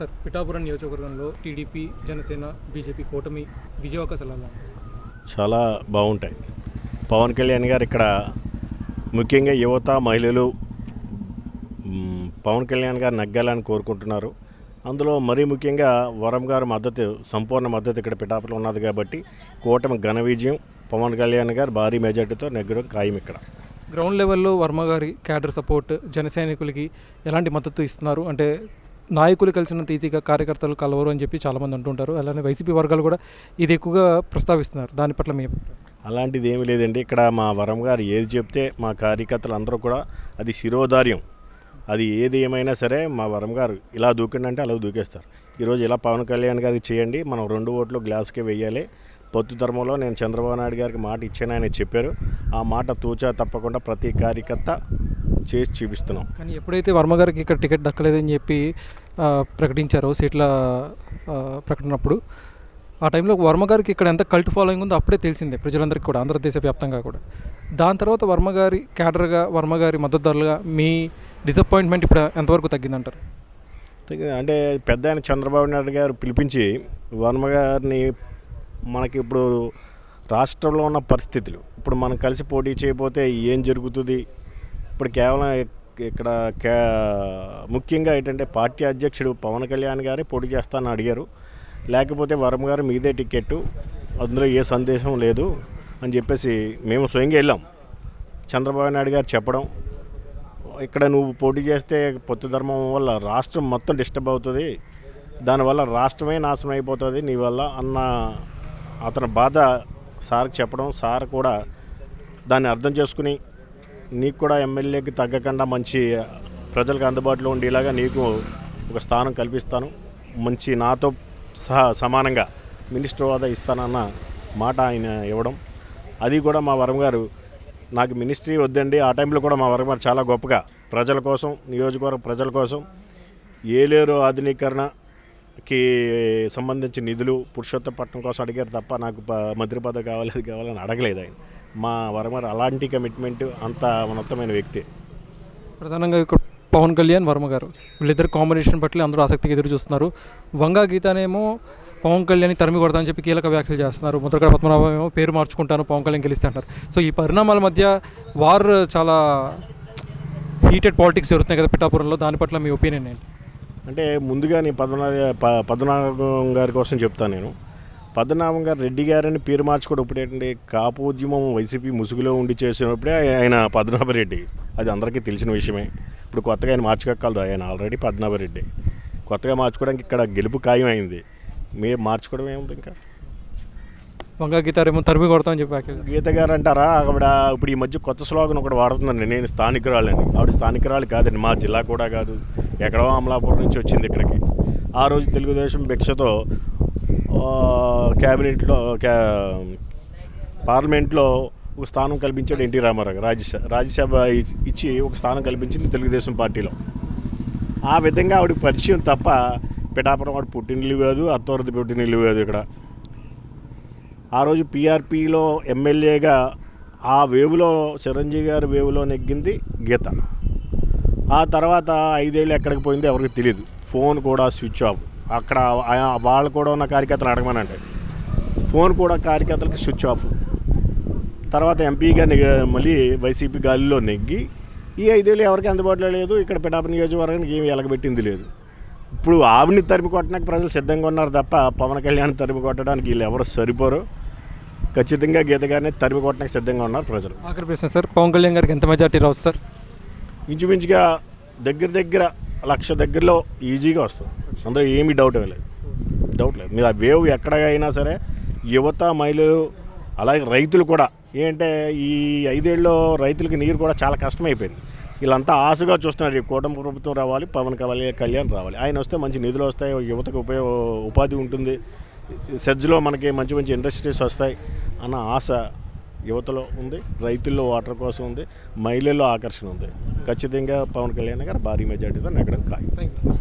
Sir Pithapuram నియోజకవర్గంలో TDP Janasena BJP కూటమి విజయావకాశాలు? చాలా బాగుంటాయి. పవన్ కళ్యాణ్ గారు ఇక్కడ ముఖ్యంగా యువత మహిళలు పవన్ కళ్యాణ్ గారు నగ్గాలని కోరుకుంటున్నారు. అందులో మరీ ముఖ్యంగా వరం గారి మద్దతు సంపూర్ణ మద్దతు ఇక్కడ పిఠాపురం ఉన్నది కాబట్టి కూటమి ఘన విజయం పవన్ కళ్యాణ్ గారు భారీ మెజార్టీతో నెగ్గడం ఖాయం ఇక్కడ. గ్రౌండ్ లెవెల్లో వర్మ గారి క్యాడర్ సపోర్ట్ జన సైనికులకి ఎలాంటి మద్దతు ఇస్తున్నారు? అంటే నాయకులు కలిసినంత ఈజీగా కార్యకర్తలు కలవరు అని చెప్పి చాలామంది అంటుంటారు. అలానే వైసీపీ వర్గాలు కూడా ఇది ఎక్కువగా ప్రస్తావిస్తున్నారు. దాని పట్ల మీ అలాంటిది ఏమీ లేదండి. ఇక్కడ మా వరం గారు ఏది చెప్తే మా కార్యకర్తలు అందరూ కూడా అది శిరోధార్యం. అది ఏది ఏమైనా సరే మా వరం గారు ఇలా దూకండి అలా దూకేస్తారు. ఈరోజు ఇలా పవన్ కళ్యాణ్ గారికి చేయండి. మనం రెండు ఓట్లు గ్లాస్కే వేయాలి. పొత్తు ధర్మంలో నేను చంద్రబాబు నాయుడు గారికి మాట ఇచ్చాను ఆయన చెప్పారు. ఆ మాట తూచా తప్పకుండా ప్రతి కార్యకర్త చేసి చూపిస్తున్నాం. కానీ ఎప్పుడైతే వర్మ గారికి ఇక్కడ టికెట్ దక్కలేదని చెప్పి ప్రకటించారో సీట్ల ప్రకటనప్పుడు ఆ టైంలో వర్మ గారికి ఇక్కడ ఎంత కల్ట్ ఫాలోయింగ్ ఉందో అప్పుడే తెలిసిందే ప్రజలందరికీ కూడా ఆంధ్రదేశ వ్యాప్తంగా కూడా. దాని తర్వాత వర్మ గారి క్యాడర్గా వర్మ గారి మద్దతుదారులుగా మీ డిసప్పాయింట్మెంట్ ఇప్పుడు ఎంతవరకు తగ్గిందంటారు? అంటే పెద్ద ఆయన చంద్రబాబు నాయుడు గారు పిలిపించి వర్మ గారిని మనకి ఇప్పుడు రాష్ట్రంలో ఉన్న పరిస్థితులు ఇప్పుడు మనం కలిసి పోటీ చేయకపోతే ఏం జరుగుతుంది ఇప్పుడు కేవలం ఇక్కడ కే ముఖ్యంగా ఏంటంటే పార్టీ అధ్యక్షుడు పవన్ కళ్యాణ్ గారే పోటీ చేస్తానని అడిగారు. లేకపోతే వరం గారు మీదే టికెట్టు అందులో ఏ సందేశం లేదు అని చెప్పేసి మేము స్వయంగా వెళ్ళాం. చంద్రబాబు నాయుడు గారు చెప్పడం ఇక్కడ నువ్వు పోటీ చేస్తే పొత్తు ధర్మం వల్ల రాష్ట్రం మొత్తం డిస్టర్బ్ అవుతుంది దానివల్ల రాష్ట్రమే నాశనం అయిపోతుంది నీ వల్ల అన్న అతని బాధ సార్కి చెప్పడం సార్ కూడా దాన్ని అర్థం చేసుకుని నీకు కూడా ఎమ్మెల్యేకి తగ్గకుండా మంచి ప్రజలకు అందుబాటులో ఉండేలాగా నీకు ఒక స్థానం కల్పిస్తాను. మంచి నాతో సహా సమానంగా మినిస్టర్ హోదా ఇస్తానన్న మాట ఆయన ఇవ్వడం. అది కూడా మా వరం గారు నాకు మినిస్ట్రీ వద్దండి. ఆ టైంలో కూడా మా వరం గారు చాలా గొప్పగా ప్రజల కోసం నియోజకవర్గ ప్రజల కోసం ఏలేరు ఆధునీకరణకి సంబంధించిన నిధులు పురుషోత్తపట్నం కోసం అడిగారు తప్ప నాకు మంత్రి పదవి కావాలి అది కావాలని అడగలేదు ఆయన. మా వరం గారు అలాంటి కమిట్మెంట్ అంత ఉన్నతమైన వ్యక్తి. ప్రధానంగా ఇక్కడ పవన్ కళ్యాణ్ వర్మ గారు. వీళ్ళిద్దరు కాంబినేషన్ పట్ల అందరూ ఆసక్తిగా ఎదురు చూస్తున్నారు. వంగా గీతనేమో పవన్ కళ్యాణ్ తరిమి కొడతా అని చెప్పి కీలక వ్యాఖ్యలు చేస్తున్నారు. ముద్రగడ పద్మనాభం ఏమో పేరు మార్చుకుంటాను పవన్ కళ్యాణ్ గెలిస్తే అంటారు. సో ఈ పరిణామాల మధ్య వార్ చాలా హీటెడ్ పాలిటిక్స్ జరుగుతున్నాయి కదా పిఠాపురంలో. దాని పట్ల మీ ఒపీనియన్ ఏంటి? అంటే ముందుగా నేను పద్మనాభ పద్మనాభం గారి కోసం చెప్తాను నేను. పద్మనాభం గారు రెడ్డి గారని పేరు మార్చుకోవడం ఇప్పుడు ఏంటంటే కాపు ఉద్యమం వైసీపీ ముసుగులో ఉండి చేసినప్పుడే ఆయన పద్మనాభరెడ్డి అది అందరికీ తెలిసిన విషయమే. ఇప్పుడు కొత్తగా ఆయన మార్చుకోగలదు? ఆయన ఆల్రెడీ పద్మనాభరెడ్డి కొత్తగా మార్చుకోవడానికి ఇక్కడ గెలుపు ఖాయమైంది. మీరు మార్చుకోవడం ఏముంది ఇంకా? వంగా గీతారేమో తరిమి కొడతా అని చెప్పి. గీత గారు అంటారా? ఆవిడ ఇప్పుడు ఈ మధ్య కొత్త స్లోగన్ ఒకటి వాడుతుందండి. నేను స్థానికురాలని. ఆవిడ స్థానికురాలు కాదండి. మా జిల్లా కూడా కాదు. ఎక్కడో అమలాపురం నుంచి వచ్చింది ఇక్కడికి. ఆ రోజు తెలుగుదేశం భిక్షతో క్యాబినెట్లో క్యా పార్లమెంట్లో ఒక స్థానం కల్పించాడు ఎన్టీ రామారావు రాజ్యసభ రాజ్యసభ ఇచ్చి ఒక స్థానం కల్పించింది తెలుగుదేశం పార్టీలో. ఆ విధంగా ఆవిడకి పరిచయం తప్ప పిఠాపురం వాడు పుట్టినిల్లు కాదు అత్తవరది పుట్టినిల్లు కాదు ఇక్కడ. ఆ రోజు పీఆర్పీలో ఎమ్మెల్యేగా ఆ వేవులో చిరంజీవి గారి వేవులో నెగ్గింది గీత. ఆ తర్వాత ఐదేళ్ళు ఎక్కడికి పోయిందో ఎవరికి తెలియదు ఫోన్ కూడా స్విచ్ ఆఫ్. అక్కడ వాళ్ళు కూడా ఉన్న కార్యకర్తలు అడగమనంటే ఫోన్ కూడా కార్యకర్తలకు స్విచ్ ఆఫ్. తర్వాత ఎంపీగా మళ్ళీ వైసీపీ గాలిలో నెగ్గి ఈ ఐదేళ్ళు ఎవరికి అందుబాటులో లేదు ఇక్కడ పిఠాప నియోజకవర్గానికి ఏమి ఎలగబెట్టింది లేదు. ఇప్పుడు ఆవిని తరిమి కొట్టడానికి ప్రజలు సిద్ధంగా ఉన్నారు తప్ప పవన్ కళ్యాణ్ తరిమి కొట్టడానికి వీళ్ళు ఎవరు సరిపోరు. ఖచ్చితంగా గీత గారిని తరిమి కొట్టడానికి సిద్ధంగా ఉన్నారు ప్రజలు. ఆఖరి ప్రశ్న సార్ పవన్ కళ్యాణ్ గారికి ఎంత మెజార్టీ రావచ్చు సార్? ఇంచుమించుగా దగ్గర దగ్గర లక్ష దగ్గరలో ఈజీగా వస్తుంది. అందులో ఏమీ డౌట్ లేదు. డౌట్ లేదు. మీరు ఆ వేవ్ ఎక్కడ అయినా సరే యువత మహిళలు అలాగే రైతులు కూడా ఏంటంటే ఈ ఐదేళ్ళలో రైతులకి నీరు కూడా చాలా కష్టమైపోయింది. వీళ్ళంతా ఆశగా చూస్తున్నారు ఈ కూటమి ప్రభుత్వం రావాలి పవన్ కళ్యాణ్ కళ్యాణ్ రావాలి. ఆయన వస్తే మంచి నిధులు వస్తాయి యువతకు ఉపయోగ ఉపాధి ఉంటుంది. సెజ్లో మనకి మంచి మంచి ఇండస్ట్రీస్ వస్తాయి అన్న ఆశ యువతలో ఉంది. రైతుల్లో వాటర్ కోసం ఉంది. మహిళల్లో ఆకర్షణ ఉంది. ఖచ్చితంగా పవన్ కళ్యాణ్ గారు భారీ మెజార్టీతో నెగ్గడం ఖాయం.